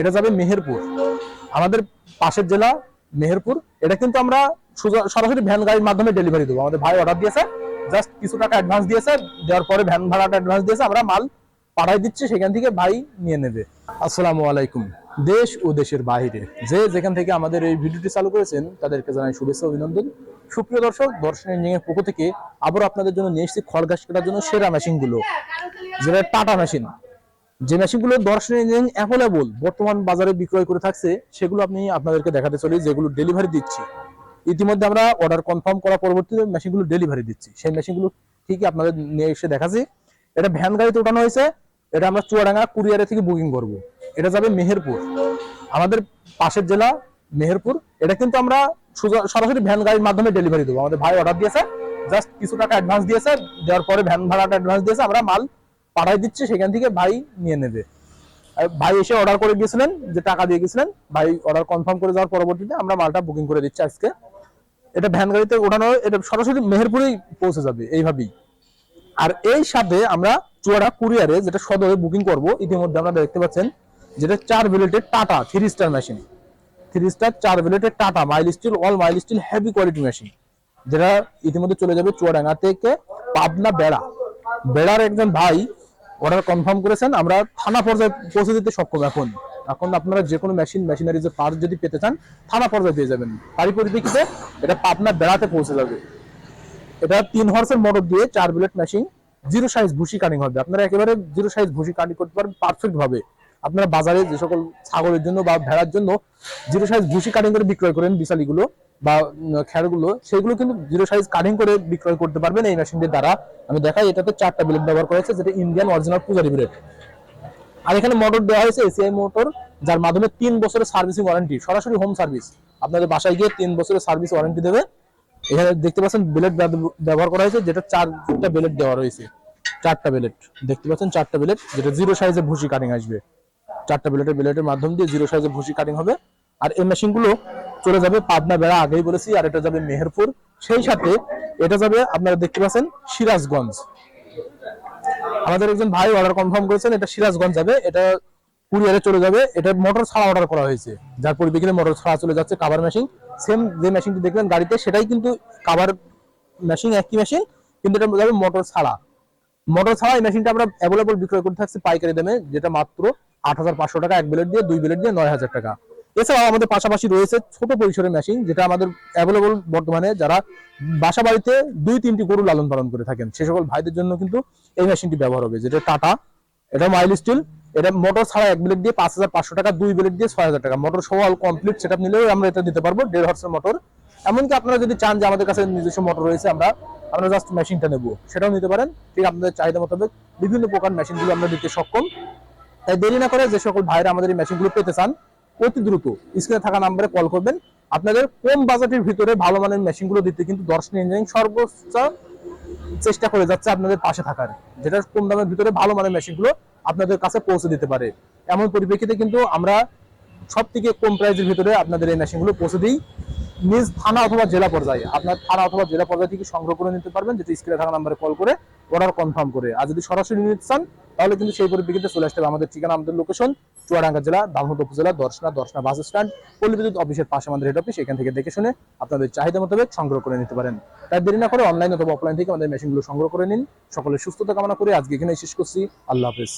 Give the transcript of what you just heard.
এটা যাবে মেহেরপুর। আমাদের পাশের জেলা মেহেরপুর। এটা কিন্তু আমরা সরাসরি ভ্যান গাড়ির মাধ্যমে ডেলিভারি দেবো। আমাদের ভাই অর্ডার দিয়েছে জাস্ট কিছু টাকা অ্যাডভান্স দিয়েছে, দেওয়ার পরে ভ্যান ভাড়াটা অ্যাডভান্স দিয়েছে, আমরা মাল পাঠাই দিচ্ছি, সেখান থেকে ভাই নিয়ে নেবে। আসসালামু আলাইকুম। দেশ ও দেশের বাইরে। যে যেখান থেকে আমাদের এই ভিডিওটি চালু করেছেন, তাদেরকে জানাই শুভেচ্ছা অভিনন্দন। সুপ্রিয় দর্শক দর্শন ইঞ্জিনিয়ার পক্ষ থেকে আবার আপনাদের জন্য নিয়ে এসেছি খড় ঘাস কাটার জন্য সেরা মেশিনগুলো যেটা টাটা মেশিন যে মেশিনগুলো দর্শন ইঞ্জিন অ্যাভেলেবল বর্তমান বাজারে বিক্রয় করে থাকছে, সেগুলো আপনি আপনাদেরকে দেখাতে চলি, যেগুলো ডেলিভারি দিচ্ছি। ইতিমধ্যে আমরা অর্ডার কনফার্ম করার পরবর্তীতে মেশিনগুলো ডেলিভারি দিচ্ছি। সেই মেশিনগুলো ঠিকই আপনাদের নিয়ে এসে দেখাচ্ছি। এটা ভ্যান গাড়িতে ওঠানো হয়েছে। এটা আমরা চুয়াডাঙ্গা কুরিয়ারে থেকে বুকিং করব। এটা যাবে মেহেরপুর। আমাদের পাশের জেলা মেহেরপুর। এটা কিন্তু আমরা সরাসরি ভ্যান গাড়ির মাধ্যমে ডেলিভারি দেবো। আমাদের ভাই অর্ডার দিয়েছে। জাস্ট কিছু টাকা অ্যাডভান্স দিয়েছে। দেওয়ার পরে ভ্যান ভাড়াটা অ্যাডভান্স দিয়েছে। আমরা মাল পাঠাই দিচ্ছে, সেখান থেকে ভাই নিয়ে নেবে। ভাই এসে অর্ডার করে গিয়েছিলেন, যে টাকা দিয়ে গেছিলেন ভাই অর্ডার কনফার্ম করে যাওয়ার পরবর্তীতে আমরা মালটা বুকিং করে দিচ্ছি আজকে। এটা ভ্যান গাড়িতে ওঠানো, এটা সরাসরি মেহেরপুরেই পৌঁছে যাবে, এইভাবেই। আর এই সাথে আমরা চুয়াডা কুরিয়ারে যেটা সদরে বুকিং করব, ইতিমধ্যে আপনারা দেখতে পাচ্ছেন, যেটা চার বিলেটের Tata three star machine three star চার বিলেটের Tata mild steel all mild steel heavy quality machine যেটা ইতিমধ্যে চলে যাবে চুয়াডাঙ্গা থেকে পাবনা বেড়া। বেড়ার একজন ভাই অর্ডার কনফার্ম করেছেন, আমরা থানা পর্যায়ে পৌঁছে দিতে সক্ষম এখন। এখন আপনারা যে কোনো মেশিন মেশিনারি যে পার্ট যদি পেতে চান, থানা পর্যায়ে পেয়ে যাবেন। তারই পরিপ্রেক্ষিতে এটা পাবনা বেড়াতে পৌঁছে যাবে। এটা তিন হর্সের মোটর দিয়ে চার বুলেট মেশিন জিরো সাইজ ভুসি কাটিং হবে। আপনারা একেবারে জিরো সাইজ ভুসি কাটিং করতে পারবেন পারফেক্ট ভাবে। আপনারা বাজারে যে সকল ছাগলের জন্য বা ভেড়ার জন্য জিরো সাইজ ভুসি কাটিং করে বিক্রয় করেন বিশালিগুলো বা খেরগুলো সেগুলো কিন্তু জিরো সাইজ কাটিং করে বিক্রয় করতে পারবেন এই মেশিনটির দ্বারা। আমি দেখাই, এটাতে চারটা বিলেট ব্যবহার করা হয়েছে, যেটা ইন্ডিয়ান অরিজিনাল পূজারি বিলেট আর এখানে মোটর দেওয়া হয়েছে এসিআই মোটর যার মাধ্যমে তিন বছরের সার্ভিসিং ওয়ারেন্টি সরাসরি হোম সার্ভিস আপনাদের বাসায় গিয়ে তিন বছরের সার্ভিস ওয়ারেন্টি দেবে। এখানে দেখতে পাচ্ছেন বেলেট ব্যবহার করা হয়েছে, যেটা চারটা বেলেট দেওয়া রয়েছে। চারটা বেলেট দেখতে পাচ্ছেন চারটা বেলেট যেটা জিরো সাইজে ভুসি কাটিং আসবে। চারটা বেলেটের বেলেটের মাধ্যম দিয়ে জিরো সাইজে ভুসি কাটিং হবে। আর এই মেশিনগুলো চলে যাবে পাবনা বেড়া, আগেই বলেছি, আর এটা যাবে মেহেরপুর। সেই সাথে এটা যাবে আপনারা দেখতে পাচ্ছেন সিরাজগঞ্জ। আমাদের একজন ভাই অর্ডার কনফার্ম করেছেন, এটা সিরাজগঞ্জ যাবে, এটা কুরিয়ারে চলে যাবে, এটা মোটর ছাড়া অর্ডার করা হয়েছে। যার পরিপ্রেক্ষিতে মোটর ছাড়া চলে যাচ্ছে কাভার মেশিন সেম যে মেশিনটি দেখলেন গাড়িতে, সেটাই কিন্তু কাভার মেশিন একই মেশিন কিন্তু এটা যাবে মোটর ছাড়া। মোটর ছাড়া এই মেশিনটা আমরা অ্যাভেলেবল বিক্রয় করতে থাকছি পাইকারি দামে, যেটা মাত্র আট হাজার পাঁচশো টাকা, এক বেলেট দিয়ে, দুই বেলেট দিয়ে, নয় হাজার টাকা। এছাড়াও আমাদের পাশাপাশি রয়েছে ছোট পরিসরের মেশিন যেটা আমাদের অ্যাভেলেবল বর্তমানে যারা বাসা বাড়িতে দুই তিনটি গরু লালন পালন করে থাকেন। সে সকল ভাইদের জন্য কিন্তু এই মেশিনটি ব্যবহার হবে। যেটা টাটা, এটা মাইল স্টিল, এটা মোটর ছাড়া এক বিলেট দিয়ে পাঁচ হাজার পাঁচশো টাকা, দুই বিলেট দিয়ে ছয় হাজার টাকা। মোটর সহ কমপ্লিট সেট নিলেও আমরা এটা দিতে পারব, দেড় হর্সের মোটর এমনকি আপনারা যদি চান যে আমাদের কাছে নিজস্ব মোটর রয়েছে, আমরা আমরা জাস্ট মেশিনটা নেব। সেটাও নিতে পারেন। ঠিক আপনাদের চাহিদা মোতাবেক বিভিন্ন প্রকার মেশিনগুলো আমরা দিতে সক্ষম। তাই দেরি না করে যে সকল ভাইরা আমাদের এই মেশিনগুলো পেতে চান অতি দ্রুত স্ক্রিনে থাকা নাম্বারে কল করবেন। আপনাদের কম বাজেটের ভিতরে ভালো মানের মেশিনগুলো দিতে কিন্তু দর্শন ইঞ্জিনিয়ারিং সর্বোচ্চ চেষ্টা করে যাচ্ছে আপনাদের পাশে থাকার। যেটা কম দামের ভিতরে ভালো মানের মেশিনগুলো আপনাদের কাছে পৌঁছে দিতে পারে। এমন পরিপ্রেক্ষিতে কিন্তু আমরা সব থেকে কম প্রাইসের ভিতরে আপনাদের এই মেশিনগুলো পৌঁছে দিই। নিজ থানা অথবা জেলা পর্যায়ে। আপনার থানা অথবা জেলা পর্যায়ে থেকে সংগ্রহ করে নিতে পারবেন, যেটা স্ক্রিনে থাকা নাম্বারে কল করে অর্ডার কনফার্ম করে। আর যদি সরাসরি নিতে চান, তাহলে কিন্তু সেই পরিপ্রেক্ষিতে চলে আসতে হবে আমাদের ঠিকানা, আমাদের লোকেশন চুয়াডাঙ্গা জেলা দামোদ উপজেলা, দর্শনা দর্শনা বাস স্ট্যান্ড পল্লী বিদ্যুৎ অফিসের পাশে আমাদের হেড অফিস এখান থেকে দেখে শুনে আপনাদের চাহিদা মোতাবেক সংগ্রহ করে নিতে পারেন। তাই দেরি না করে অনলাইন অথবা অফলাইন থেকে আমাদের মেশিনগুলো সংগ্রহ করে নিন। সকলের সুস্থতা কামনা করে আজকে এখানে শেষ করছি। আল্লাহ হাফেজ।